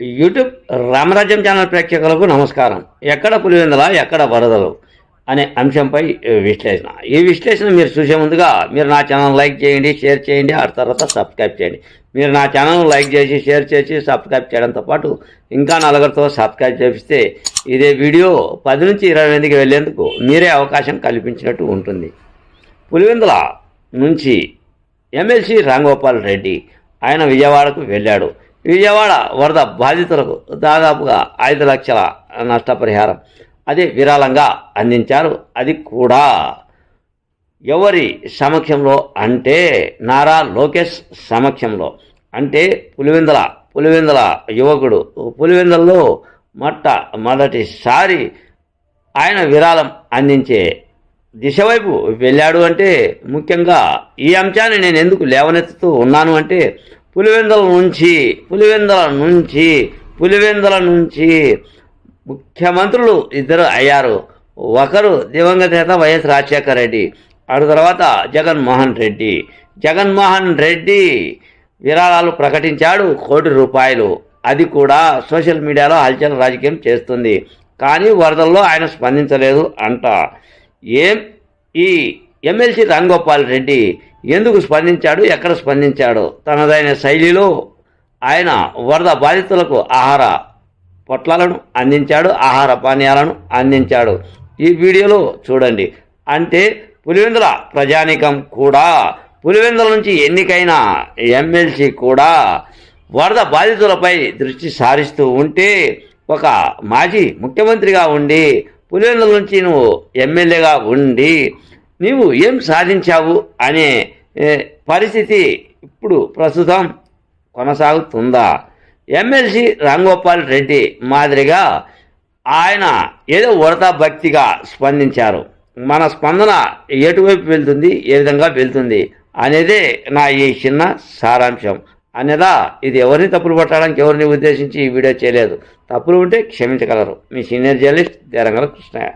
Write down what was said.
YouTube రామరాజ్యం channel ప్రేక్షకులకు నమస్కారం. ఎక్కడ పులివెందల ఎక్కడ వరదలు అనే అంశంపై విశ్లేషణ. ఈ విశ్లేషణ మీరు చూసే ముందుగా మీరు నా ఛానల్ లైక్ చేయండి షేర్ చేయండి ఆ తర్వాత సబ్స్క్రైబ్ చేయండి. మీరు నా ఛానల్ లైక్ చేసి షేర్ చేసి సబ్స్క్రైబ్ చేయడంతో పాటు ఇంకా నలుగురితో సబ్స్క్రైబ్ చేపిస్తే ఇదే వీడియో పది నుంచి ఇరవై మందికి వెళ్ళేందుకు మీరే అవకాశం కల్పించినట్టు ఉంటుంది. పులివెందుల నుంచి ఎమ్మెల్సీ రాంగోపాల్ రెడ్డి ఆయన విజయవాడకు వెళ్ళాడు. విజయవాడ వరద బాధితులకు దాదాపుగా ఐదు లక్షల నష్టపరిహారం. అది విరాళంగా అందించారు. అది కూడా ఎవరి సమక్షంలో అంటే నారా లోకేష్ సమక్షంలో. అంటే పులివెందుల పులివెందుల యువకుడు. పులివెందులలో మొట్ట మొదటిసారి ఆయన విరాళం అందించే దిశ వైపు వెళ్ళాడు అంటే ముఖ్యంగా ఈ అంశాన్ని నేను ఎందుకు లేవనెత్తుతూ ఉన్నాను అంటే పులివెందుల నుంచి పులివెందుల నుంచి పులివెందుల నుంచి ముఖ్యమంత్రులు ఇద్దరు అయ్యారు. ఒకరు దివంగత నేత వైఎస్ రాజశేఖర రెడ్డి అటు తర్వాత జగన్మోహన్ రెడ్డి. జగన్మోహన్ రెడ్డి విరాళాలు ప్రకటించాడు కోటి రూపాయలు. అది కూడా సోషల్ మీడియాలో హల్చల్ రాజకీయం చేస్తుంది. కానీ వరదల్లో ఆయన స్పందించలేదు అంట. ఏం ఈ ఎమ్మెల్సీ రాంగోపాల్ రెడ్డి ఎందుకు స్పందించాడు? ఎక్కడ స్పందించాడు? తనదైన శైలిలో ఆయన వరద బాధితులకు ఆహార పొట్లాలను అందించాడు ఆహార పానీయాలను అందించాడు. ఈ వీడియోలో చూడండి. అంటే పులివెందుల ప్రజానికం కూడా పులివెందుల నుంచి ఎన్నికైన ఎమ్మెల్సీ కూడా వరద బాధితులపై దృష్టి సారిస్తూ ఉంటే ఒక మాజీ ముఖ్యమంత్రిగా ఉండి పులివెందుల నుంచి నువ్వు ఎమ్మెల్యేగా ఉండి నీవు ఏం సాధించావు అనే పరిస్థితి ఇప్పుడు ప్రస్తుతం కొనసాగుతుందా? ఎమ్మెల్సీ రాంగోపాల్ రెడ్డి మాదిరిగా ఆయన ఏదో ఉడతా భక్తిగా స్పందించారు. మన స్పందన ఎటువైపు వెళ్తుంది ఏ విధంగా వెళ్తుంది అనేదే నా ఈ చిన్న సారాంశం. అనేదా ఇది ఎవరిని తప్పులు పట్టడానికి ఎవరిని ఉద్దేశించి ఈ వీడియో చేయలేదు. తప్పులు ఉంటే క్షమించగలరు. మీ సీనియర్ జర్నలిస్ట్ దేరంగల కృష్ణయ్య.